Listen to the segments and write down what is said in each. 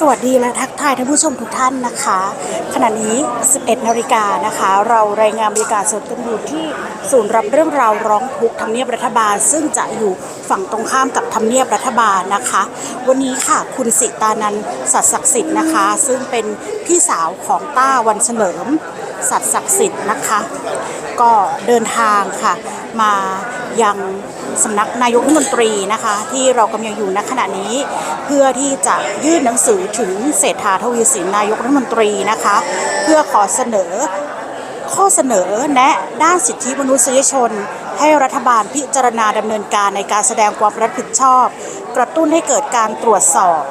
สวัสดีและทักทายท่านผู้ชมทุกท่านนะคะ ขณะนี้ 11 นาฬิกานะคะ เรารายงานบรรยากาศสดกันอยู่ที่ศูนย์รับเรื่องราวร้องทุกข์ทำเนียบรัฐบาล ซึ่งจะอยู่ฝั่งตรงข้ามกับทำเนียบรัฐบาลนะคะ วันนี้ค่ะคุณสิตานันสัตศักดิ์สิทธิ์นะคะ ซึ่งเป็นพี่สาวของต้าวันเฉลิมสัตศักดิ์สิทธิ์นะคะ ก็เดินทางค่ะ มายัง สำนักนายกรัฐมนตรีนะคะ ที่เรากำลังอยู่ณขณะนี้ เพื่อที่จะยื่นหนังสือถึงเศรษฐาทวีสินนายกรัฐมนตรีนะคะ เพื่อขอเสนอข้อเสนอแนะด้านสิทธิมนุษยชน ให้รัฐบาลพิจารณาดำเนินการในการแสดงความรับผิดชอบ กระตุ้นให้เกิดการตรวจสอบ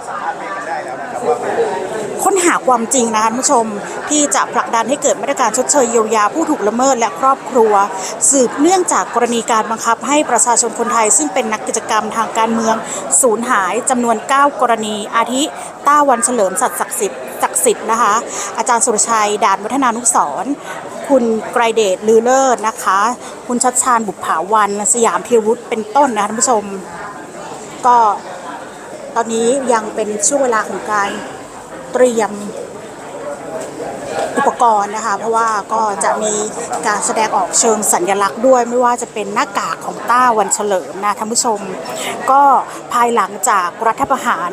ค้นหาความจริงนะคะผู้ชม ที่จะผลักดันให้เกิดมาตรการชดเชยเยียวยาผู้ถูกละเมิดและครอบครัว สืบเนื่องจากกรณีการบังคับ ให้ประชาชนคนไทย ซึ่งเป็นนักกิจกรรมทางการเมืองสูญหายจำนวน 9 กรณี อาทิต้าวันเฉลิมสัตย์ศักดิ์สิทธิ์ศักดิ์สิทธิ์นะคะ อาจารย์สุรชัยด่านวัฒนานุสรคุณไกรเดชลือเลิศนะคะ คุณชัดชาญบุปผาวันสยามพิรุธเป็นต้นนะคะท่านผู้ชม ก็ตอนนี้ยังเป็นช่วงเวลาของการ เตรียมอุปกรณ์นะคะ เพราะว่าก็จะมีการแสดงออกเชิงสัญลักษณ์ด้วย ไม่ว่าจะเป็นหน้ากากของต้าวันเฉลิมนะท่านผู้ชม ก็ภายหลังจากรัฐประหาร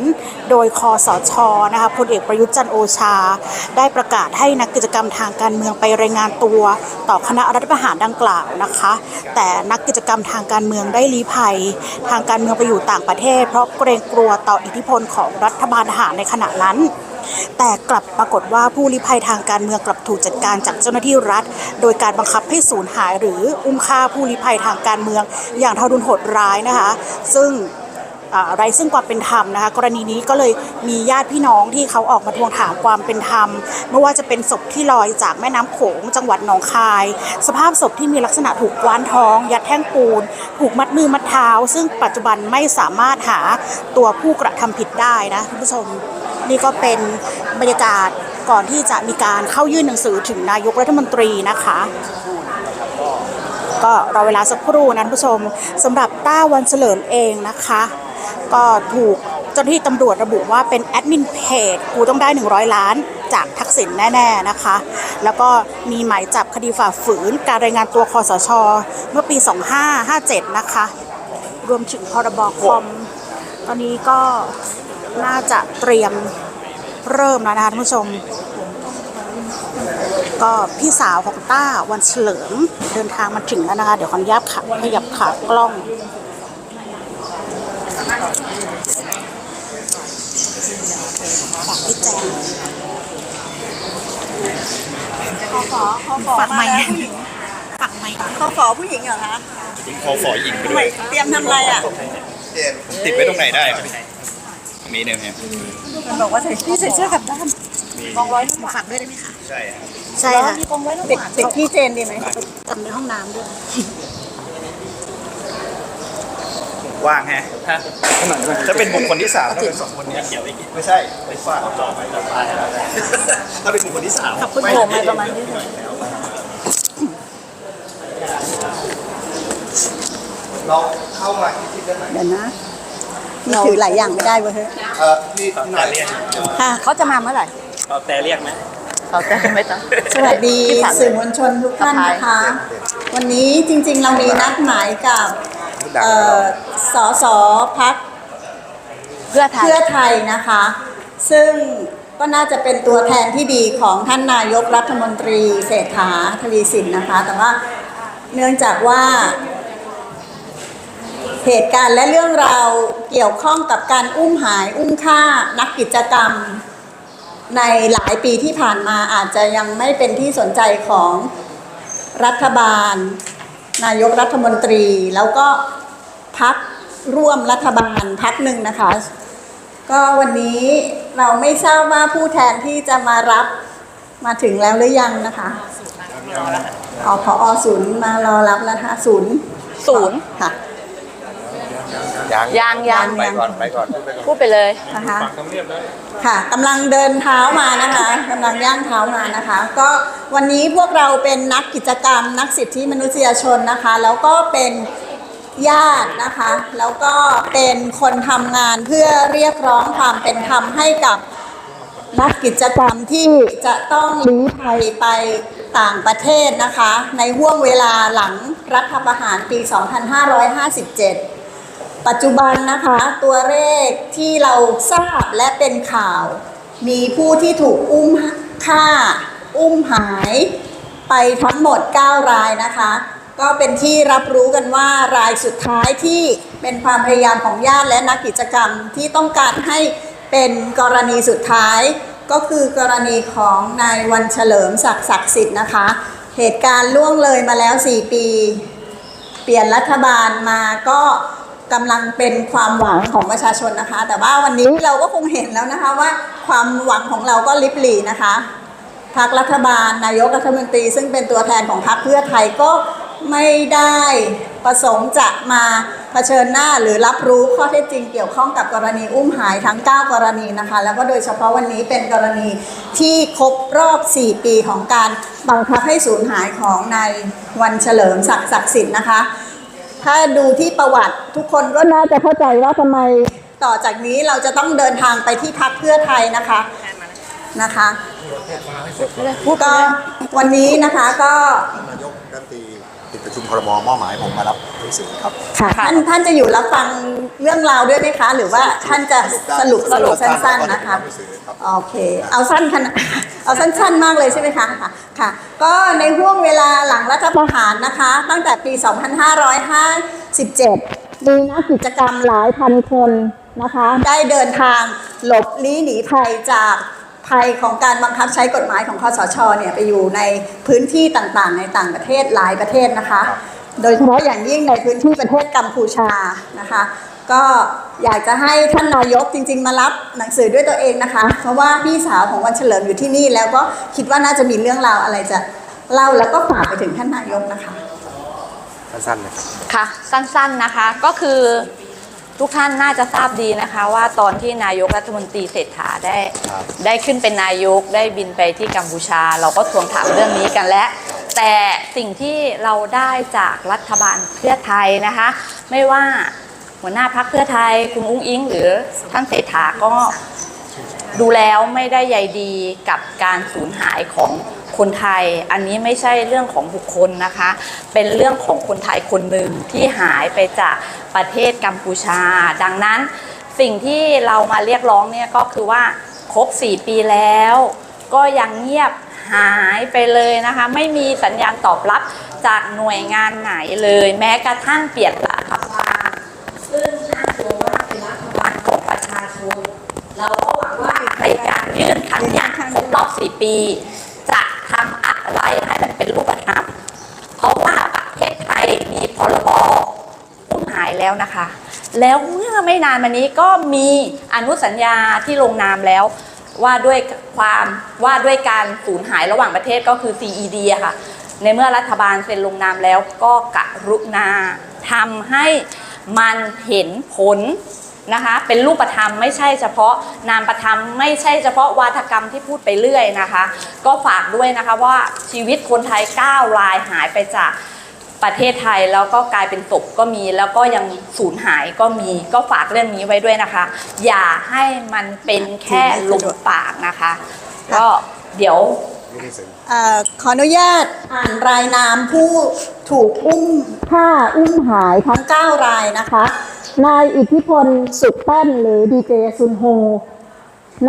โดยคอสชนะคะพลเอกประยุทธ์จันโอชา ได้ประกาศให้นักกิจกรรมทางการเมืองไปรายงานตัว ต่อคณะรัฐประหารดังกล่าวนะคะ แต่นักกิจกรรมทางการเมืองได้ลี้ภัย ทางการเมืองไปอยู่ต่างประเทศ เพราะเกรงกลัวต่ออิทธิพลของรัฐบาลทหารในขณะนั้น แต่กลับปรากฏว่าผู้ลี้ภัยทางการเมืองกลับถูกจัดการจากเจ้าหน้าที่รัฐ โดยการบังคับให้สูญหาย หรืออุ้มฆ่าผู้ลี้ภัยทางการเมือง อย่างทารุณโหดร้ายนะคะ ซึ่งอ่าไรซึ่งความเป็นธรรมนะคะกรณีนี้ก็เลยมีญาติพี่น้องที่เขาออกมาทวงถามความเป็นธรรมไม่ว่าจะเป็นศพที่ลอยจากแม่น้ำโขง จังหวัดหนองคาย สภาพศพที่มีลักษณะถูกกว้านท้อง ยัดแท่งปูน ถูกมัดมือมัดเท้า ซึ่งปัจจุบันไม่สามารถหาตัวผู้กระทำผิดได้นะคุณผู้ชม นี่ก็เป็นบรรยากาศก่อนที่จะมีการเข้ายื่นหนังสือถึงนายกรัฐมนตรีนะคะ ก็รอเวลาสักครู่นะท่านผู้ชมสำหรับต้าวันเฉลิมเองนะคะ ก็ถูกเจ้าหน้าที่ตำรวจระบุว่าเป็นแอดมินเพจกูต้องได้ 100 ล้านจากทักษิณแน่ ๆ นะคะ แล้วก็มีหมายจับคดีฝ่าฝืนการรายงานตัวคอสช เมื่อปี 2557 นะคะ รวมถึงพรบคอม ตอนนี้ก็ น่าจะเตรียมเริ่มแล้วนะคะท่านผู้ชม ก็พี่สาวของต้าวันเฉลิมเดินทางมาถึงแล้วนะคะ เดี๋ยวขออนุญาตขับขยับขากล้องฝากพี่แจงขอขอขอขอฝากไมค์ผู้หญิงฝากไมค์ขอขอผู้หญิงเหรอคะคอฝอหญิงไปทำด้ไมวย เตรียมทำอะไรอะ ติดไว้ตรงไหนได้ครับ ตรงนี้เนี่ยครับมันบอกว่าใส่พี่ใส่เสื้อกลับด้านกองร้อยฝากด้วยได้ไหมคะใช่ครับใช่ค่ะติดติดพี่เจนดีไหมจำในห้องน้ำด้วยว่างฮะถ้าเป็นบุคคลที่สามถ้าเป็นสองคนเนี้เกี่ยวอีกไม่ใช่ไม่ฝากต่อไปต่อไปถ้าเป็นบุคคลที่สามขอบคุณโผล่มาประมาณนี้เลยเราเข้ามาที่ที่ด้านไหนเดี๋ยวนะ มีถือหลายอย่างไม่ได้เว้ยเฮ้ยเออพี่หน่อยค่ะเขาจะมาเมื่อไหร่เอาแต่เรียกไหมเขาจะไม่ต้องสวัสดีสื่อมวลชนทุกท่านนะคะ วันนี้จริงๆเรามีนัดหมายกับเอ่อสสพักเพื่อไทยเพื่อไทยนะคะ ซึ่งก็น่าจะเป็นตัวแทนที่ดีของท่านนายกรัฐมนตรีเศรษฐาทวีสินนะคะ แต่ว่าเนื่องจากว่า เหตุการณ์และเรื่องราวเกี่ยวข้องกับการอุ้มหายอุ้มฆ่านักกิจกรรม ในหลายปีที่ผ่านมาอาจจะยังไม่เป็นที่สนใจของรัฐบาล นายกรัฐมนตรี แล้วก็พักร่วมรัฐบาลพักหนึ่งนะคะ ก็วันนี้เราไม่ทราบว่าผู้แทนที่จะมารับมาถึงแล้วหรือยังนะคะอ๋อพอศูนย์มารอรับแล้วนะคะศูนย์ศูนย์ค่ะ ยังยางยางไปก่อนไปก่อนไปก่อนพูดไปเลย นะคะค่ะกำลังเดินเท้ามานะคะกำลังย่างเท้ามานะคะ ก็วันนี้พวกเราเป็นนักกิจกรรม นักสิทธิมนุษยชนนะคะ แล้วก็เป็นญาตินะคะ แล้วก็เป็นคนทำงานเพื่อเรียกร้องความเป็นธรรมให้กับนักกิจกรรมที่จะต้องลี้ภัยไปต่างประเทศนะคะ ในห่วงเวลาหลังรัฐประหารปี 2557 ปัจจุบันนะคะตัวเลขที่เราทราบและเป็นข่าว มีผู้ที่ถูกอุ้มฆ่า อุ้มหายไปทั้งหมด 9 รายนะคะ ก็เป็นที่รับรู้กันว่ารายสุดท้ายที่เป็นความพยายามของญาติและนักกิจกรรมที่ต้องการให้เป็นกรณีสุดท้าย ก็คือกรณีของนายวันเฉลิมศักดิ์ศักดิ์สิทธิ์นะคะ เหตุการณ์ล่วงเลยมาแล้ว 4 ปี เปลี่ยนรัฐบาลมาก็ กำลังเป็นความหวังของประชาชนนะคะ แต่ว่าวันนี้เราก็คงเห็นแล้วนะคะว่าความหวังของเราก็ลิบหลีนะคะพรรครัฐบาลนายกรัฐมนตรี ซึ่งเป็นตัวแทนของพรรคเพื่อไทยก็ไม่ได้ประสงค์จะมาเผชิญหน้าหรือรับรู้ข้อเท็จจริงเกี่ยวข้องกับกรณีอุ้มหายทั้ง 9 กรณีนะคะ แล้วก็โดยเฉพาะวันนี้เป็นกรณีที่ครบรอบ 4 ปีของการบังคับให้สูญหายของนายวันเฉลิมศักดิ์ศักดิ์สิทธิ์นะคะ ถ้าดูที่ประวัติทุกคนก็น่าจะเข้าใจว่าทำไมต่อจากนี้เราจะต้องเดินทางไปที่พักเพื่อไทยนะคะนะคะก็วันนี้นะคะก็ นายกรัฐมนตรีติดประชุมครมมอบหมายผมมารับหนังสือครับ ค่ะ ท่านท่านจะอยู่รับฟังเรื่องราวด้วยไหมคะ หรือว่าท่านจะสรุปสรุปสั้น ๆนะคะหนังสือครับโอเค เอาสั้นขนาดเอาสั้น ๆ มากเลยใช่ไหมคะค่ะค่ะ ก็ในห่วงเวลาหลังรัฐประหารนะคะ ตั้งแต่ปี 2557 มีนักกิจกรรมหลายพันคนนะคะ ได้เดินทางหลบลี้หนีภัยจาก ภัยของการบังคับใช้กฎหมายของคอสชเนี่ยไปอยู่ในพื้นที่ต่างๆ ในต่างประเทศหลายประเทศนะคะ โดยเฉพาะอย่างยิ่งในพื้นที่ประเทศกัมพูชานะคะ ก็อยากจะให้ท่านนายกจริง ๆ มารับหนังสือด้วยตัวเองนะคะ เพราะว่าพี่สาวของวันเฉลิมอยู่ที่นี่ แล้วก็คิดว่าน่าจะมีเรื่องราวอะไรจะเล่าแล้วก็ฝากไปถึงท่านนายกนะคะ สั้นๆนะครับ ค่ะ สั้นๆนะคะ ก็คือ ทุกท่านน่าจะทราบดีนะคะว่าตอนที่นายกรัฐมนตรีเศรษฐาได้ครับได้ขึ้นเป็นนายกได้บินไปที่กัมพูชา เราก็ทวงถามเรื่องนี้กันแล้ว แต่สิ่งที่เราได้จากรัฐบาลเพื่อไทยนะคะ ไม่ว่าหัวหน้าพักเพื่อไทยคุณอุ้งอิง หรือท่านเศรษฐาก็ ดูแล้วไม่ได้ใยดีกับการสูญหายของคนไทย อันนี้ไม่ใช่เรื่องของบุคคลนะคะ เป็นเรื่องของคนไทยคนหนึ่งที่หายไปจากประเทศกัมพูชา ดังนั้นสิ่งที่เรามาเรียกร้องเนี่ยก็คือว่าครบ 4 ปีแล้ว ก็ยังเงียบหายไปเลยนะคะ ไม่มีสัญญาณตอบรับจากหน่วยงานไหนเลย แม้กระทั่งเปลี่ยนรัฐบาลซึ่งอ้างตัวว่าเป็นรัฐบาลของประชาชนเราก็ ว่าในการยื่นขันยานครบรอบ4ปี จะทำอะไรให้มันเป็นรูปธรรมเพราะว่าประเทศไทยมีพรบอุ้มหายแล้วนะคะ แล้วเมื่อไม่นานมานี้ก็มีอนุสัญญาที่ลงนามแล้วว่าด้วยความว่าด้วยการสูญหายระหว่างประเทศก็คือ CED ค่ะ ในเมื่อรัฐบาลเซ็นลงนามแล้วก็กรุณาทำให้มันเห็นผล นะคะ เป็นรูปธรรมไม่ใช่เฉพาะนามประธรรมไม่ใช่เฉพาะวาทกรรมที่พูดไปเรื่อยนะคะ ก็ฝากด้วยนะคะว่าชีวิตคนไทย9รายหายไปจากประเทศไทยแล้วก็กลายเป็นศพก็มีแล้วก็ยังสูญหายก็มีก็ฝากเรื่องนี้ไว้ด้วยนะคะ อย่าให้มันเป็นแค่ลมปากนะคะ ก็เดี๋ยวเออขออนุญาตอ่านรายนามผู้ถูกอุ้มฆ่าอุ้มหายทั้ง 9 รายนะคะ นายอิทธิพลสุขแป้นหรือดีเจซุนโฮ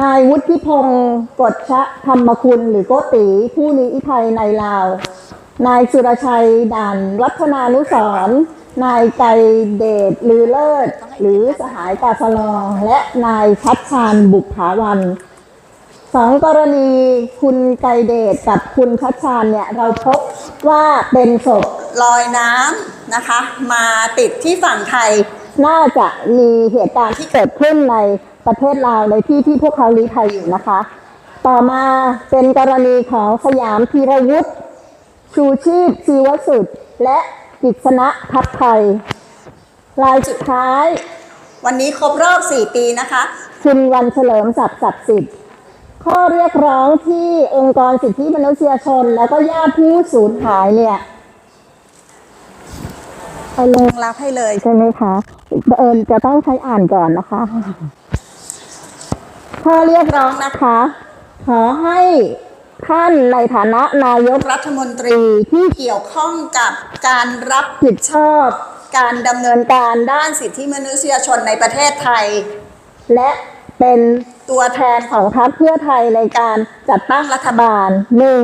นายวุฒิพงศ์กฎชะธรรมคุณหรือโกติผู้นี้อิไทยในลาว นายสุรชัยด่านวัฒนานุสรณ์นายไกเดชลือเลิศ หรือสหายกาสลองและนายชัดชานบุกถาวันสองกรณีคุณไกเดชกับคุณชัดชานเนี่ยเราพบว่าเป็นศพลอยน้ำนะคะ มาติดที่ฝั่งไทย น่าจะมีเหตุการณ์ที่เกิดขึ้นในประเทศลาวในที่ที่พวกเขาลี้ภัยอยู่นะคะ ต่อมาเป็นกรณีของสยามพีรวุฒิชูชีพชีวสุดและกิษณะพัฒไทยรายสุดท้าย วันนี้ครบรอบ 4 ปีนะคะ คุณวันเฉลิมศักดิ์ศักดิ์สิทธิ์ข้อเรียกร้องที่องค์กรสิทธิมนุษยชน แล้วก็ญาติผู้สูญหายเนี่ย ไปลงรับให้เลยใช่ไหมคะเอิญจะต้องใช้อ่านก่อนนะคะข้อเรียกร้องนะคะ ขอให้ท่านในฐานะนายกรัฐมนตรีที่เกี่ยวข้องกับการรับผิดชอบ การดำเนินการด้านสิทธิมนุษยชนในประเทศไทย และเป็นตัวแทนของพรรคเพื่อไทยในการจัดตั้งรัฐบาลหนึ่ง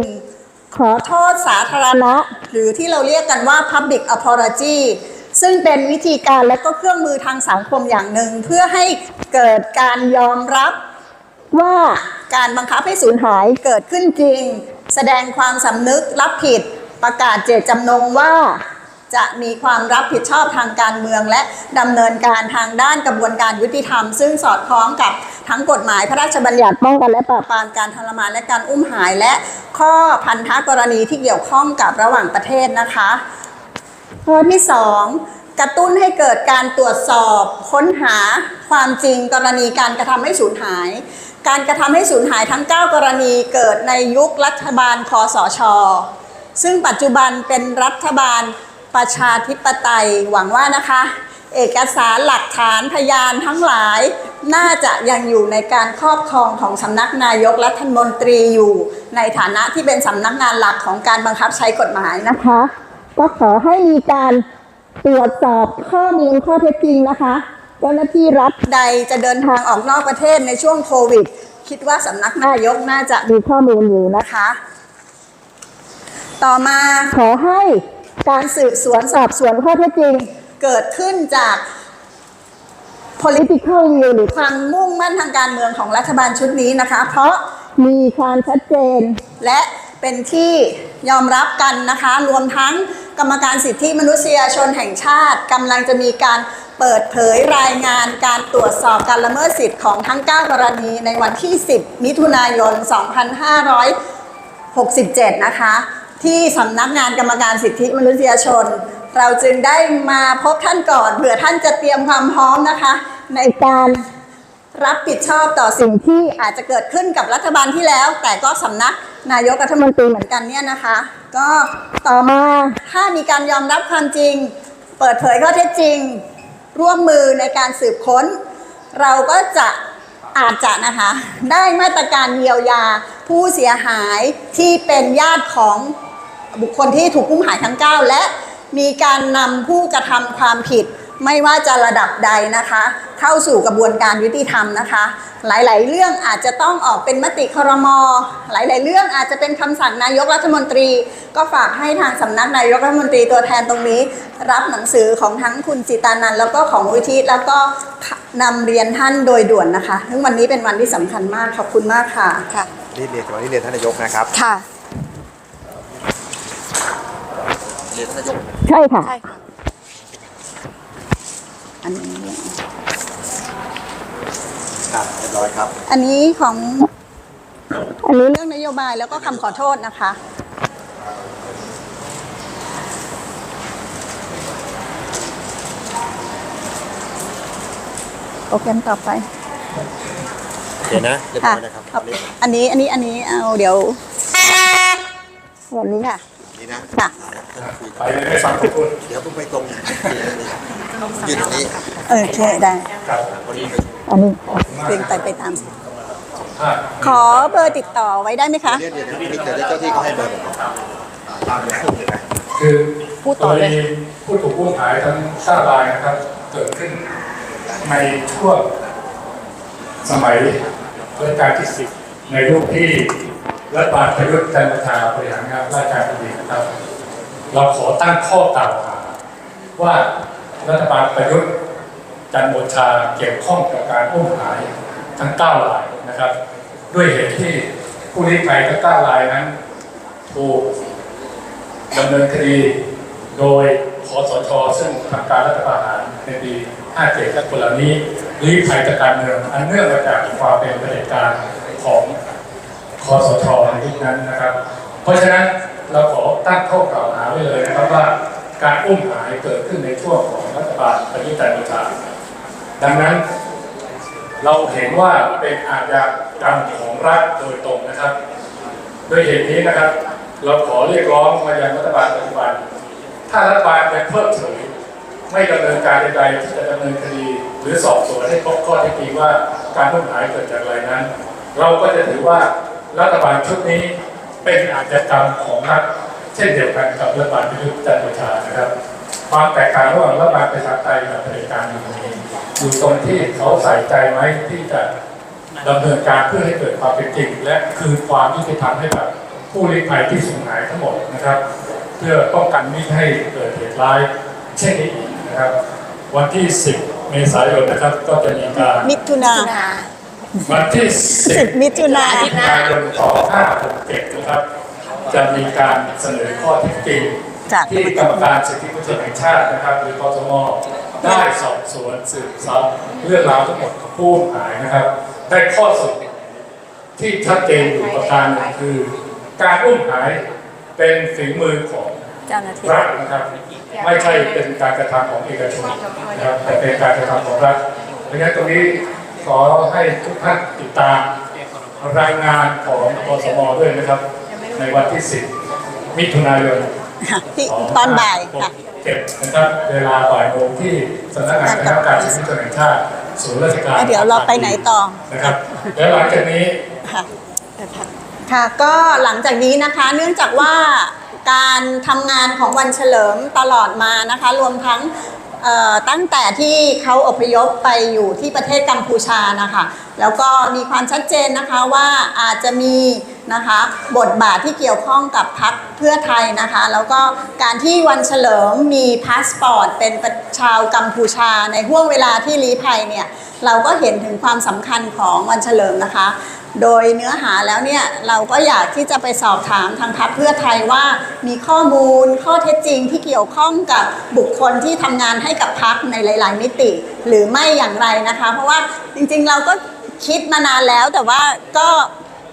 ขอโทษสาธารณะ หรือที่เราเรียกกันว่า Public Apology ซึ่งเป็นวิธีการและก็เครื่องมือทางสังคมอย่างหนึ่ง เพื่อให้เกิดการยอมรับว่าการบังคับให้สูญหายเกิดขึ้นจริง แสดงความสำนึกรับผิดประกาศเจตจำนงว่า จะมีความรับผิดชอบทางการเมือง และดำเนินการทางด้านกระบวนการยุติธรรม ซึ่งสอดคล้องกับทั้งกฎหมายพระราชบัญญัติป้องกันและปราบปรามการทรมานและการอุ้มหาย และข้อพันธกรณีที่เกี่ยวข้องกับระหว่างประเทศนะคะข้อที่2กระตุ้นให้เกิดการตรวจสอบค้นหาความจริงกรณีการกระทำให้สูญหาย การกระทำให้สูญหายทั้ง 9 กรณีเกิดในยุครัฐบาลคอสช ซึ่งปัจจุบันเป็นรัฐบาล ประชาธิปไตยหวังว่านะคะ เอกสารหลักฐานพยานทั้งหลาย น่าจะยังอยู่ในการครอบครองของสำนักนายกรัฐมนตรีอยู่ ในฐานะที่เป็นสำนักงานหลักของการบังคับใช้กฎหมายนะคะ ก็ขอให้มีการตรวจสอบข้อมูลข้อเท็จจริงนะคะเจ้าหน้าที่รัฐใดจะเดินทางออกนอกประเทศในช่วงโควิด คิดว่าสำนักนายกน่าจะมีข้อมูลอยู่นะคะ ต่อมาขอให้ การสืบสวนสอบสวนข้อเท็จจริง เกิดขึ้นจาก political will หรือความมุ่งมั่นทางการเมืองของรัฐบาลชุดนี้นะคะ เพราะมีความชัดเจน และเป็นที่ยอมรับกันนะคะ รวมทั้งกรรมการสิทธิมนุษยชนแห่งชาติกำลังจะมีการเปิดเผยรายงานการตรวจสอบการละเมิดสิทธิ์ของทั้ง 9 กรณีในวันที่ 10 มิถุนายน 2567 นะคะ ที่สำนักงานกรรมการสิทธิมนุษยชน เราจึงได้มาพบท่านก่อนเผื่อท่านจะเตรียมความพร้อมนะคะ ในการรับผิดชอบต่อสิ่งที่อาจจะเกิดขึ้นกับรัฐบาลที่แล้ว แต่ก็สำนักนายกรัฐมนตรีเหมือนกันเนี่ยนะคะ ก็ต่อมาถ้ามีการยอมรับความจริง เปิดเผยข้อเท็จจริง ร่วมมือในการสืบค้น เราก็จะอาจจะนะคะ ได้มาตรการเยียวยาผู้เสียหายที่เป็นญาติของ บุคคลที่ถูกอุ้มหายทั้ง 9 และมีการนำผู้กระทำความผิดไม่ว่าจะระดับใดนะคะ เข้าสู่กระบวนการยุติธรรมนะคะ หลาย ๆ เรื่องอาจจะต้องออกเป็นมติครม หลาย ๆ เรื่องอาจจะเป็นคำสั่งนายกรัฐมนตรี ก็ฝากให้ทางสำนักนายกรัฐมนตรีตัวแทนตรงนี้ รับหนังสือของทั้งคุณจิตานันท์แล้วก็ของอุทิศแล้วก็นำเรียนท่านโดยด่วนนะคะซึ่งวันนี้เป็นวันที่สำคัญมากขอบคุณมากค่ะค่ะรีบเรียนแต่วันนี้เรียนท่านนายกนะครับค่ะ เรียนท่านนายกใช่ค่ะ ใช่ค่ะ อันนี้ครับเรียบร้อยครับอันนี้ของอันนี้เรื่องนโยบายแล้วก็คำขอโทษนะคะ โปรแกรมต่อไปเดี๋ยวนะเรียบร้ค่ะอยนะครับเอาอันนี้อันนี้อันนี้เอาเดี๋ยววันนี้ค่ะ นี่นะ ค่ะ ไปเลยไม่ฟังคุณพูดเดี๋ยวเพิ่งไปตรงยืนตรงนี้โอเคได้ ครับวันนี้ไปอันนี้เรียงไปไปตาม ขอเบอร์ติดต่อไว้ได้ไหมคะเรียนเดี๋ยวนี้เดี๋ยวเจ้าที่เขาให้เบอร์ผมตามเลยนะคือพูดต่อเลยกรณีผู้ถูกอุ้มหายทั้งทราบรายนะครับ เกิดขึ้นในช่วงสมัยรัชกาลที่สิบในรูปที่รัฐบาลประยุทธ์จันทร์โอชาบริหารงานราชการแผ่นดินนะครับ เราขอตั้งข้อกล่าวหาว่ารัฐบาลประยุทธ์จันโอชาเกี่ยวข้องกับการอุ้มหายทั้งเก้ารายนะครับ ด้วยเหตุที่ผู้ลี้ภัยทั้งเก้ารายนั้น ถูกดำเนินคดีโดยคอสชซึ่งทำการรัฐประหารในปี 57และคนเหล่านี้รีภัยจากการเมืองอันเนื่องมาจากความเป็นเผด็จการของคอสชในยุคนั้นนะครับ เพราะฉะนั้น เราขอตั้งข้อกล่าวหาไว้เลยนะครับว่าการอุ้มหายเกิดขึ้นในช่วงของรัฐบาลประยุทธ์จันทร์โอชาดังนั้น เราเห็นว่าเป็นอาชญากรรมของรัฐโดยตรงนะครับด้วยเหตุนี้นะครับ เราขอเรียกร้องมายังรัฐบาลปัจจุบัน ถ้ารัฐบาลยังเพิกเฉยไม่ดำเนินการใดๆที่จะดำเนินคดี หรือสอบสวนให้ครบข้อเท็จจริงว่าการทุ่มหายเกิดจากอะไรนั้น เราก็จะถือว่ารัฐบาลชุดนี้ เป็นอาชญากรรมของรัฐเช่นเดียวกันกับรัฐบาลประยุทธ์จันทร์โอชานะครับ ความแตกต่างระหว่างรัฐบาลประชาธิปไตยกับเผด็จการอยู่ตรงนี้อยู่ตรงที่เขาใส่ใจไหมที่จะดำเนินการเพื่อให้เกิดความเป็นจริง และคืนความยุติธรรมให้กับผู้ลี้ภัยที่สูญหายทั้งหมดนะครับ เพื่อป้องกันไม่ให้เกิดเหตุร้ายเช่นนี้อีกนะครับ วันที่ 10 เมษายนนะครับก็จะมีการมิถุนา วันที่สิบ10มิถุนามิถุนายน2567นะครับ จะมีการเสนอข้อเท็จจริงจากที่กรรมการสิทธิมนุษยชนแห่งชาตินะครับหรือกสมได้สอบสวนสืบสาวเรื่องราวทั้งหมดของผู้หายนะครับ ได้ข้อสรุปที่ชัดเจนอยู่ประการหนึ่งคือ การอุ้มหายเป็นฝีมือของเจ้าหน้าที่รัฐนะครับ ไม่ใช่เป็นการกระทำของเอกชนนะครับแต่เป็นการกระทำของรัฐดังนั้นตรงนี้ ขอให้ทุกท่านติดตามรายงานของกสมด้วยนะครับ ในวันที่ 10 มิถุนายนค่ะที่ตอนบ่ายค่ะเก็บนะครับเวลาบ่ายโมงที่สำนักงานคณะกรรมการสิทธิมนุษยชนแห่งชาติศูนย์ราชการแล้วเดี๋ยวเราไปไหนต่อนะครับแล้วหลังจากนี้ค่ะค่ะก็หลังจากนี้นะคะเนื่องจากว่าการทำงานของวันเฉลิมตลอดมานะคะ รวมทั้งเอ่อ ตั้งแต่ที่เขาอพยพไปอยู่ที่ประเทศกัมพูชานะคะแล้วก็มีความชัดเจนนะคะว่าอาจจะมีนะคะบทบาทที่เกี่ยวข้องกับพรรคเพื่อไทยนะคะแล้วก็การที่วันเฉลิมมีพาสปอร์ตเป็นชาวกัมพูชาในห่วงเวลาที่ลี้ภัยเนี่ยเราก็เห็นถึงความสำคัญของวันเฉลิมนะคะ โดยเนื้อหาแล้วเนี่ยเราก็อยากที่จะไปสอบถามทางพรรคเพื่อไทยว่ามีข้อมูลข้อเท็จจริงที่เกี่ยวข้องกับบุคคลที่ทำงานให้กับพรรคในหลาย ๆ มิติ หรือไม่อย่างไรนะคะ เพราะว่าจริงๆเราก็คิดมานานแล้วแต่ว่าก็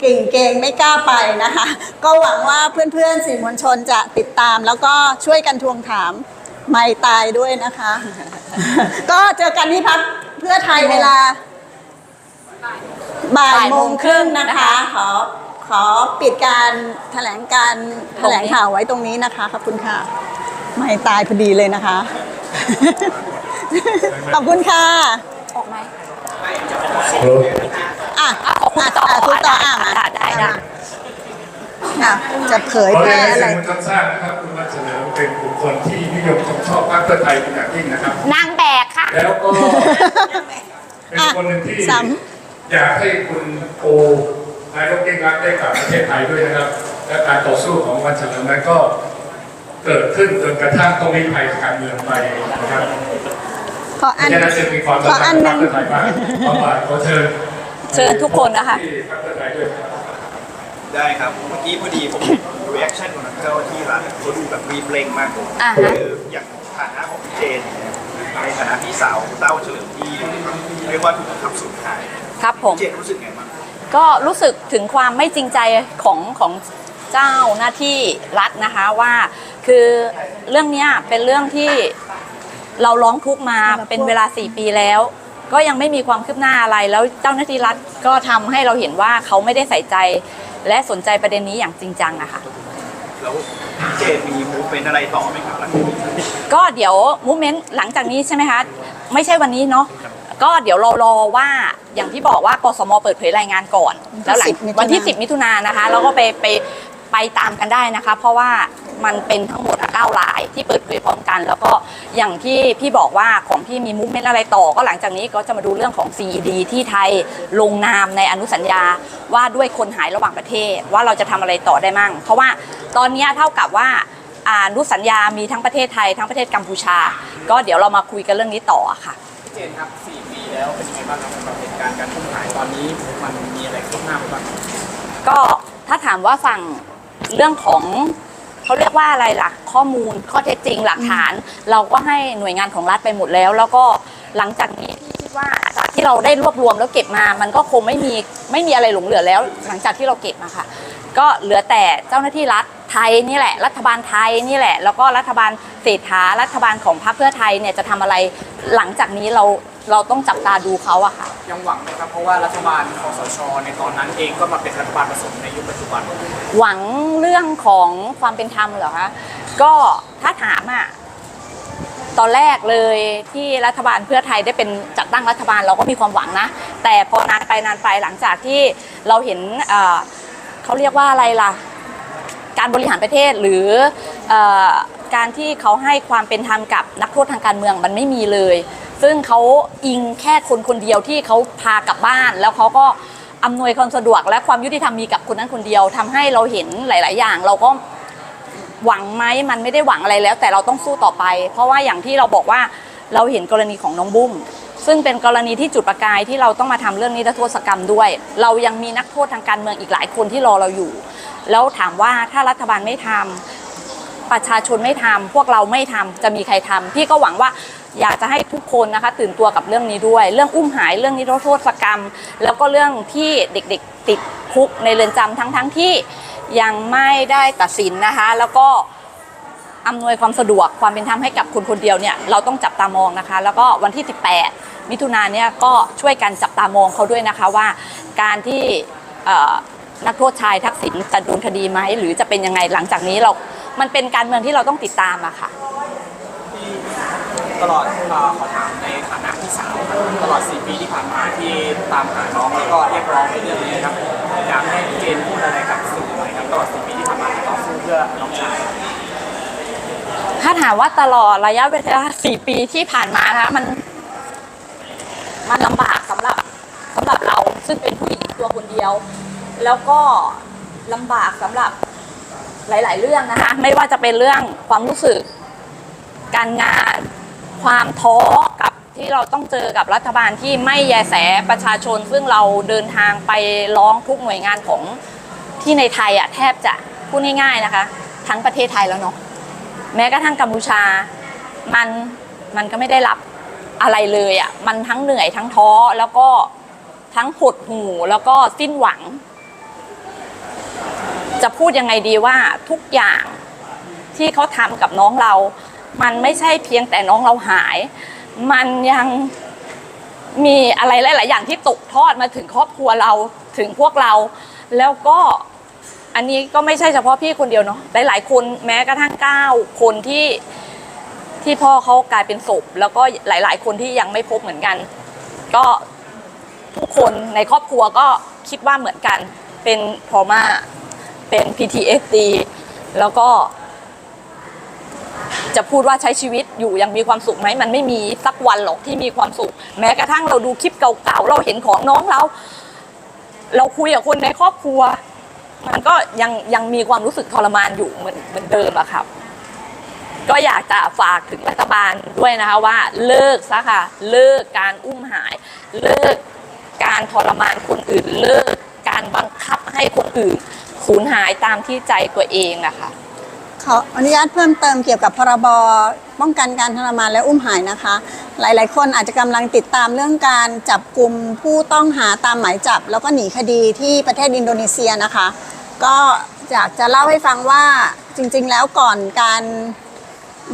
เก่งๆไม่กล้าไปนะคะ ก็หวังว่าเพื่อนๆสื่อมวลชนจะติดตาม แล้วก็ช่วยกันทวงถามไม่ตายด้วยนะคะ ก็เจอกันที่พักเพื่อไทยเวลา บ่ายโมงครึ่งนะคะ ขอขอปิดการแถลงการแถลงข่าวไว้ตรงนี้นะคะขอบคุณค่ะ ไม่ตายพอดีเลยนะคะ ขอบคุณค่ะออกไหมอะอะขอบคุณต่ออะคุณต่ออะมาได้ได้ได้อะจะเผยขอแพเรียร่นให้อะไรสื่อมวลชนทราบนะครับคุณวัชเฉลิมเป็นบุคคลที่นิยมชมชอบพรรคเพื่อไทยเป็นอย่างยิ่งนะครับ นางแบกค่ะ แล้วก็เป็นคนหนึ่งที่ซ้ อยากให้คุณโอนายกยิ่งรักษณ์ได้กลับประเทศไทยด้วยนะครับ และการต่อสู้ของวันเฉลิมนั้นก็เกิดขึ้นจนกระทั่งต้องลี้ภัยการเมืองไปนะครับขออันฉะนั้นจึงมีความขอสำคัอัญนหกับนึ่พรงรคเพื่อไทยมากขอฝากขอเชิญเชิญทุกคนนะคะที่พรรคเพื่อไทยด้วยครับได้ครับ เมื่อกี้พอดีผมรีแอคชั่นของเจ้าหน้าที่รัฐเขาดูแบบรีบเร่งมากเลยอ่าฮะคืออย่างฐานะของพี่เจนในฐานะพี่สาวเต้าเฉลิมที่เรียกว่าถูกทำสูญหาย ครับผม เจนรู้สึกไงบ้างก็รู้สึกถึงความไม่จริงใจของของเจ้าหน้าที่รัฐนะคะว่า คือเรื่องเนี้ยเป็นเรื่องที่เราร้องทุกข์มาเป็นเวลา 4 ปีแล้ว ก็ยังไม่มีความคืบหน้าอะไรแล้วเจ้าหน้าที่รัฐก็ทำให้เราเห็นว่าเขาไม่ได้ใส่ใจ และสนใจประเด็นนี้อย่างจริงจังอะค่ะ แล้วพี่เจนมีมูฟเป็นอะไรต่อไหมครับหลังจากนี้ก็เดี๋ยวมูเมนต์หลังจากนี้ใช่ไหมคะ ไม่ใช่วันนี้เนาะ ก็เดี๋ยวเรารอว่าอย่างที่บอกว่ากสมเปิดเผยรายงานก่อน แล้วหลัง10มิถุนาวันที่ 10 มิถุนายนนะคะ แล้วก็ไปไปไปตามกันได้นะคะ เพราะว่ามันเป็นทั้งหมดเก้าลายที่เปิดเผยพร้อมกัน แล้วก็อย่างที่พี่บอกว่าของพี่มีมูเมนต์อะไรต่อ ก็หลังจากนี้ก็จะมาดูเรื่องของ CED ที่ไทยลงนามในอนุสัญญาว่าด้วยคนหายระหว่างประเทศ ว่าเราจะทำอะไรต่อได้มั่ง เพราะว่าตอนเนี้ยเท่ากับว่าอ่าอนุสัญญามีทั้งประเทศไทยทั้งประเทศกัมพูชา ก็เดี๋ยวเรามาคุยกันเรื่องนี้ต่อค่ะพี่เจนครับ4ปี แล้วเป็นยังไงบ้างครับสำหรับเหตุการณ์การทุ่มหายตอนนี้มันมีอะไรคืบหน้าไปบ้างก็ถ้าถามว่าฝั่งเรื่องของเขาเรียกว่าอะไรล่ะ ข้อมูลข้อเท็จจริงหลักฐาน เราก็ให้หน่วยงานของรัฐไปหมดแล้ว แล้วก็หลังจากนี้ที่คิดว่าจากที่เราได้รวบรวมแล้วเก็บมา มันก็คงไม่มีไม่มีอะไรหลงเหลือแล้ว หลังจากที่เราเก็บมาค่ะ ก็เหลือแต่เจ้าหน้าที่รัฐไทยนี่แหละ รัฐบาลไทยนี่แหละ แล้วก็รัฐบาลเศรษฐารัฐบาลของพรรคเพื่อไทยเนี่ยจะทำอะไรหลังจากนี้เรา เราต้องจับตาดูเขาอะค่ะ ยังหวังไหมครับเพราะว่ารัฐบาลคอสชในตอนนั้นเองก็มาเป็นรัฐบาลผสมในยุคปัจจุบัน หวังเรื่องของความเป็นธรรมเหรอคะก็ถ้าถามอะตอนแรกเลยที่รัฐบาลเพื่อไทยได้เป็นจัดตั้งรัฐบาลเราก็มีความหวังนะ แต่พอนานไปนานไปหลังจากที่เราเห็นเอ่อเขาเรียกว่าอะไรล่ะ การบริหารประเทศหรือเออการที่เขาให้ความเป็นธรรมกับนักโทษทางการเมืองมันไม่มีเลย ซึ่งเขาอิงแค่คนคนเดียวที่เขาพากลับบ้าน แล้วเขาก็อำนวยความสะดวก และความยุติธรรมมีกับคนนั้นคนเดียวทำให้เราเห็นหลาย ๆ อย่าง เราก็หวังไหมมันไม่ได้หวังอะไรแล้ว แต่เราต้องสู้ต่อไป เพราะว่าอย่างที่เราบอกว่าเราเห็นกรณีของน้องบุ้มซึ่งเป็นกรณีที่จุดประกายที่เราต้องมาทำเรื่องนิรโทษกรรมด้วย เรายังมีนักโทษทางการเมืองอีกหลายคนที่รอเราอยู่ แล้วถามว่าถ้ารัฐบาลไม่ทำประชาชนไม่ทำพวกเราไม่ทำจะมีใครทำพี่ก็หวังว่า อยากจะให้ทุกคนนะคะ ตื่นตัวกับเรื่องนี้ด้วย เรื่องอุ้มหายเรื่องนิรโทษกรรม แล้วก็เรื่องที่เด็กๆติดคุกในเรือนจำทั้งๆที่ยังไม่ได้ตัดสินนะคะ แล้วก็อำนวยความสะดวกความเป็นธรรมให้กับคนคนเดียวเนี่ยเราต้องจับตามองนะคะ แล้วก็วันที่ 18 มิถุนายนเนี่ยก็ช่วยกันจับตามองเขาด้วยนะคะว่าการที่นักโทษชายทักษิณจะโดนคดีไหมหรือจะเป็นยังไงหลังจากนี้เรา มันเป็นการเมืองที่เราต้องติดตามอะค่ะ ตลอดเขอถามในฐานะพี่สาวครับตลอด 4 ปีที่ผ่านมาที่ตามหาน้องแล้วก็เรียกร้องในเรื่องนี้ครับอยากให้เจนพูดอะไรกับสื่อหน่อยครับตลอด 4 ปีที่ผ่านมาที่ต่อสู้เพื่อน้องชาย ถ้าถามว่าตลอดระยะเวลา 4 ปีที่ผ่านมานะคะมัน มันลำบากสำหรับสำหรับเราซึ่งเป็นผู้หญิงตัวคนเดียว แล้วก็ลำบากสำหรับหลาย ๆ เรื่องนะคะ ไม่ว่าจะเป็นเรื่องความรู้สึก การงาน ความท้อกับที่เราต้องเจอกับรัฐบาลที่ไม่แยแสประชาชน ซึ่งเราเดินทางไปร้องทุกหน่วยงานของที่ในไทยอะแทบจะพูดง่ายๆนะคะ ทั้งประเทศไทยแล้วเนาะแม้กระทั่งกัมพูชามันมันก็ไม่ได้รับอะไรเลยอะมันทั้งเหนื่อยทั้งท้อแล้วก็ทั้งหดหู่แล้วก็สิ้นหวัง จะพูดยังไงดีว่าทุกอย่างที่เขาทำกับน้องเรา มันไม่ใช่เพียงแต่น้องเราหาย มันยังมีอะไรหลาย ๆ อย่างที่ตกทอดมาถึงครอบครัวเราถึงพวกเรา แล้วก็อันนี้ก็ไม่ใช่เฉพาะพี่คนเดียวเนาะหลาย ๆ คนแม้กระทั่งเก้าคนที่ที่พ่อเขากลายเป็นศพแล้วก็หลาย ๆ คนที่ยังไม่พบเหมือนกัน ก็ทุกคนในครอบครัวก็คิดว่าเหมือนกันเป็นทรมาเป็น PTSD แล้วก็ จะพูดว่าใช้ชีวิตอยู่ยังมีความสุขไหมมันไม่มีสักวันหรอกที่มีความสุข แม้กระทั่งเราดูคลิปเก่าๆเราเห็นของน้องเรา เราคุยกับคนในครอบครัว มันก็ยังยังมีความรู้สึกทรมานอยู่เหมือนเหมือนเดิมอะครับ ก็อยากจะฝากถึงรัฐบาลด้วยนะคะว่า เลิกซะค่ะเลิกการอุ้มหาย เลิกการทรมานคนอื่น เลิกการบังคับให้คนอื่นสูญหายตามที่ใจตัวเองอะค่ะ ขออนุญาตเพิ่มเติมเกี่ยวกับพรบป้องกันการทรมานและอุ้มหายนะคะ หลาย ๆ คนอาจจะกำลังติดตามเรื่องการจับกลุ่มผู้ต้องหาตามหมายจับ แล้วก็หนีคดีที่ประเทศอินโดนีเซียนะคะ ก็อยากจะเล่าให้ฟังว่าจริง ๆ แล้วก่อนการ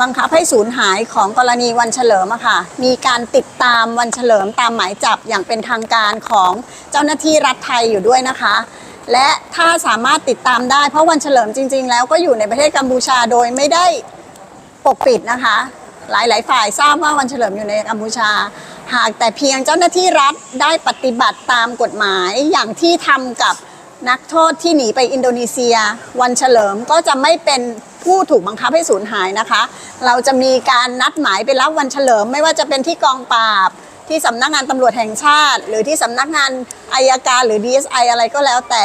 บังคับให้สูญหายของกรณีวันเฉลิมอะค่ะ มีการติดตามวันเฉลิมตามหมายจับอย่างเป็นทางการของเจ้าหน้าที่รัฐไทยอยู่ด้วยนะคะ และถ้าสามารถติดตามได้ เพราะวันเฉลิมจริง ๆ แล้วก็อยู่ในประเทศกัมพูชาโดยไม่ได้ปกปิดนะคะ หลาย ๆ ฝ่ายทราบว่าวันเฉลิมอยู่ในกัมพูชา หากแต่เพียงเจ้าหน้าที่รัฐได้ปฏิบัติตามกฎหมายอย่างที่ทำกับนักโทษที่หนีไปอินโดนีเซีย วันเฉลิมก็จะไม่เป็นผู้ถูกบังคับให้สูญหายนะคะ เราจะมีการนัดหมายไปรับวันเฉลิม ไม่ว่าจะเป็นที่กองปราบ ที่สำนักงานตำรวจแห่งชาติ หรือที่สำนักงานอายการหรือ DSI อะไรก็แล้วแต่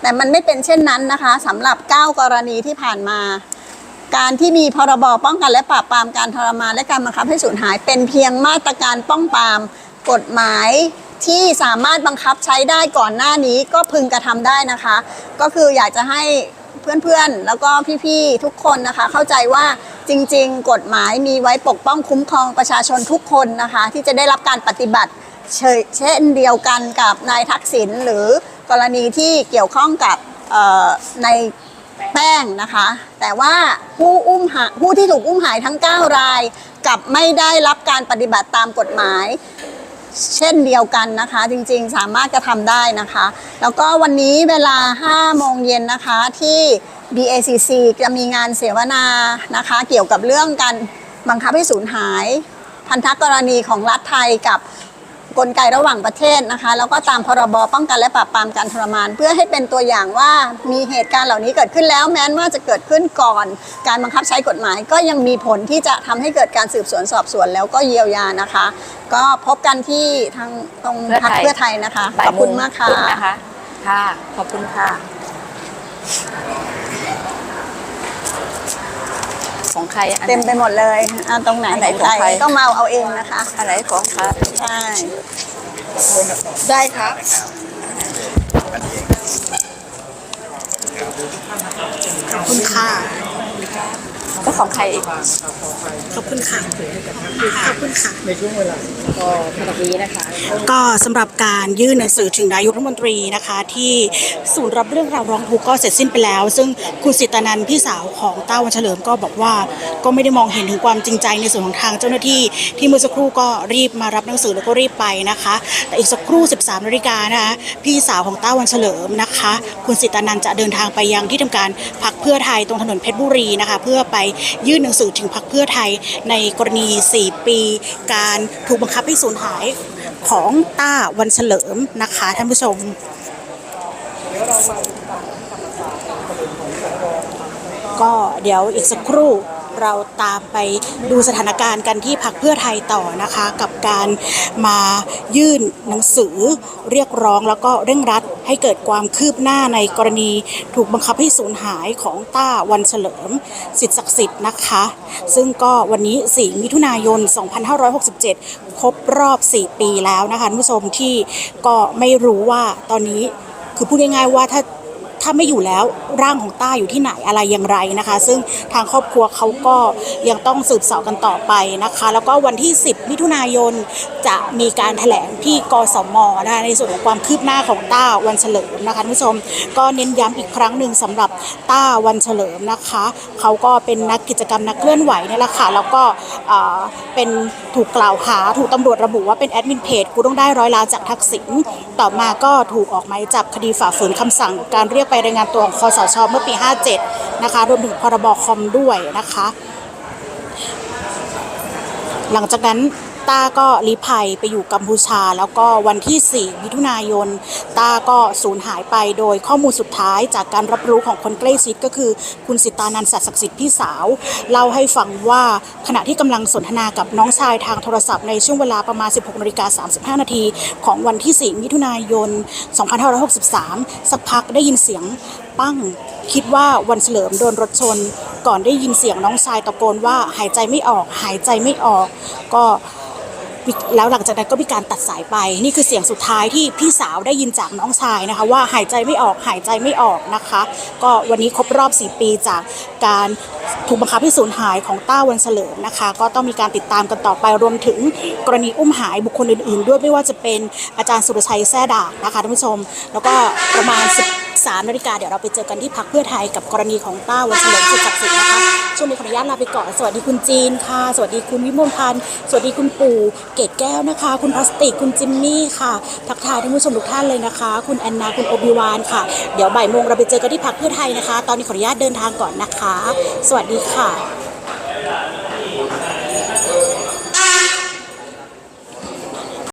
แต่มันไม่เป็นเช่นนั้นนะคะสำหรับ 9 กรณีที่ผ่านมา การที่มีพรบป้องกันและปราบปรามการทรมานและการบังคับให้สูญหาย เป็นเพียงมาตรการป้องปรามกฎหมายที่สามารถบังคับใช้ได้ก่อนหน้านี้ก็พึงกระทำได้นะคะ ก็คืออยากจะให้เพื่อนๆ แล้วก็พี่ๆ ทุกคนนะคะ เข้าใจว่า จริง ๆ กฎหมายมีไว้ปกป้องคุ้มครองประชาชนทุกคนนะคะ ที่จะได้รับการปฏิบัติเช,เช่นเดียวกันกับนายทักษิณหรือกรณีที่เกี่ยวข้องกับในแป้งนะคะ แต่ว่าผู้อุ้มหาผู้ที่ถูกอุ้มหายทั้ง 9 รายกลับไม่ได้รับการปฏิบัติตามกฎหมาย เช่นเดียวกันนะคะ จริงๆสามารถกระทำได้นะคะ แล้วก็วันนี้เวลา 5 โมงเย็นนะคะที่ BACC จะมีงานเสวนานะคะ เกี่ยวกับเรื่องการบังคับให้สูญหาย พันธกรณีของรัฐไทยกับ กลไกระหว่างประเทศนะคะแล้วก็ตามพรบป้องกันและปราบปรามการทรมาน เพื่อให้เป็นตัวอย่างว่ามีเหตุการณ์เหล่านี้เกิดขึ้นแล้วแม้ว่าจะเกิดขึ้นก่อน การบังคับใช้กฎหมาย ก็ยังมีผลที่จะทำให้เกิดการสืบสวนสอบสวนแล้วก็เยียวยานะคะ ก็พบกันที่ทางตรงพื่อพรรคไทยเพื่อไทยนะคะขอบคุณมากค่ะค่ะขอบคุณค่ะ ของใครอันไหน เต็มไปหมดเลยอะตรงไหนอันไหนของของใคใครรต้องมาเอาเองนะคะอะไรของใครใช่ ได้ครับ ขอบคุณค่ะ ก็ของใครอีกขอบคุณค่ะขอบคุณค่ะในช่วงเวลาก็ขณะนี้นะคะ ก็สำหรับการยื่นหนังสือถึงนายกรัฐมนตรีนะคะ ที่ศูนย์รับเรื่องราวร้องทุกข์ก็เสร็จสิ้นไปแล้ว ซึ่งคุณสิตานันท์พี่สาวของต้าวันเฉลิมก็บอกว่าก็ไม่ได้มองเห็นถึงความจริงใจในส่วนของทางเจ้าหน้าที่ที่เมื่อสักครู่ก็รีบมารับหนังสือแล้วก็รีบไปนะคะ แต่อีกสักครู่ 13นาฬิกานะคะพี่สาวของต้าวันเฉลิมนะคะ คุณสิตานันท์จะเดินทางไปยังที่ทำการพักเพื่อไทยตรงถนนเพชรบุรีนะคะ เพื่อไปยื่นหนังสือถึงพรรคเพื่อไทยในกรณี 4 ปี การถูกบังคับให้สูญหายของต้าวันเฉลิมนะคะท่านผู้ชม ก็เดี๋ยวอีกสักครู่เราตามไปดูสถานการณ์กันที่พักเพื่อไทยต่อนะคะ กับการมายื่นหนังสือเรียกร้องแล้วก็เร่งรัดให้เกิดความคืบหน้าในกรณีถูกบังคับให้สูญหายของต้าวันเฉลิม สิทธิศักดิ์สิทธิ์นะคะ ซึ่งก็วันนี้ 4 มิถุนายน 2567 ครบรอบ 4 ปีแล้วนะคะท่านผู้ชมที่ก็ไม่รู้ว่าตอนนี้คือพูดง่ายๆว่าถ้า ถ้าไม่อยู่แล้วร่างของต้าอยู่ที่ไหนอะไรอย่างไรนะคะ ซึ่งทางครอบครัวเขาก็ยังต้องสืบเสอบกันต่อไปนะคะ แล้วก็วันที่ 10 มิถุนายนจะมีการแถลงที่กสมนะคะในส่วนของความคืบหน้าของต้าวันเฉลิมนะคะท่านผู้ชมก็เน้นย้ำอีกครั้งหนึ่งสำหรับต้าวันเฉลิมนะคะ เขาก็เป็นนักกิจกรรมนักเคลื่อนไหวนี่แหละค่ะแล้วก็อ่าเป็นถูกกล่าวหาถูกตำรวจระบุว่าเป็นแอดมินเพจกูต้องได้ร้อยล้านจากทักษิณต่อมาก็ถูกออกหมายจับคดีฝ่าฝืนคำสั่งการเรียกไปรายงานตัวของคอสช เมื่อปี 57 นะคะ รวมถึงพรบคอมด้วยนะคะ หลังจากนั้น ต้าก็ลี้ภัยไปอยู่กัมพูชา แล้วก็วันที่ 4 มิถุนายน ต้าก็สูญหายไปโดยข้อมูลสุดท้ายจากการรับรู้ของคนใกล้ชิดก็คือ คุณสิตานันท์สัตศักดิ์สิทธิ์พี่สาว เล่าให้ฟังว่าขณะที่กำลังสนทนากับน้องชายทางโทรศัพท์ในช่วงเวลาประมาณ 16นาฬิกา35 นาที ของวันที่ 4 มิถุนายน 2563 สักพักได้ยินเสียงปั้งคิดว่าวันเฉลิมโดนรถชน ก่อนได้ยินเสียงน้องชายตะโกนว่าหายใจไม่ออก หายใจไม่ออก ก็ แล้วหลังจากนั้นก็มีการตัดสายไป นี่คือเสียงสุดท้ายที่พี่สาวได้ยินจากน้องชายนะคะ ว่าหายใจไม่ออกหายใจไม่ออกนะคะ ก็วันนี้ครบรอบ 4 ปีจากการถูกบังคับให้สูญหายของต้าวันเฉลิมนะคะ ก็ต้องมีการติดตามกันต่อไปรวมถึงกรณีอุ้มหายบุคคลอื่น ๆ ด้วยไม่ว่าจะเป็นอาจารย์สุรชัยแซ่ด่านะคะท่านผู้ชม แล้วก็ประมาณ 3นาฬิกาเดี๋ยวเราไปเจอกันที่พักเพื่อไทยกับกรณีของต้าวันเฉลิมสุดศักดิ์สิทธิ์นะคะช่วงนี้ขออนุญาตลาไปก่อนสวัสดีคุณจีนค่ะ สวัสดีคุณวิมลพันธ์สวัสดีคุณปู่เกตแก้วนะคะ คุณพลาสติกคุณจิมมี่ค่ะ ทักทายท่านผู้ชมทุกท่านเลยนะคะ คุณแอนนาคุณโอบิวานค่ะเดี๋ยวบ่ายโมงเราไปเจอกันที่พักเพื่อไทยนะคะ ตอนนี้ขออนุญาตเดินทางก่อนนะคะ สวัสดีค่ะ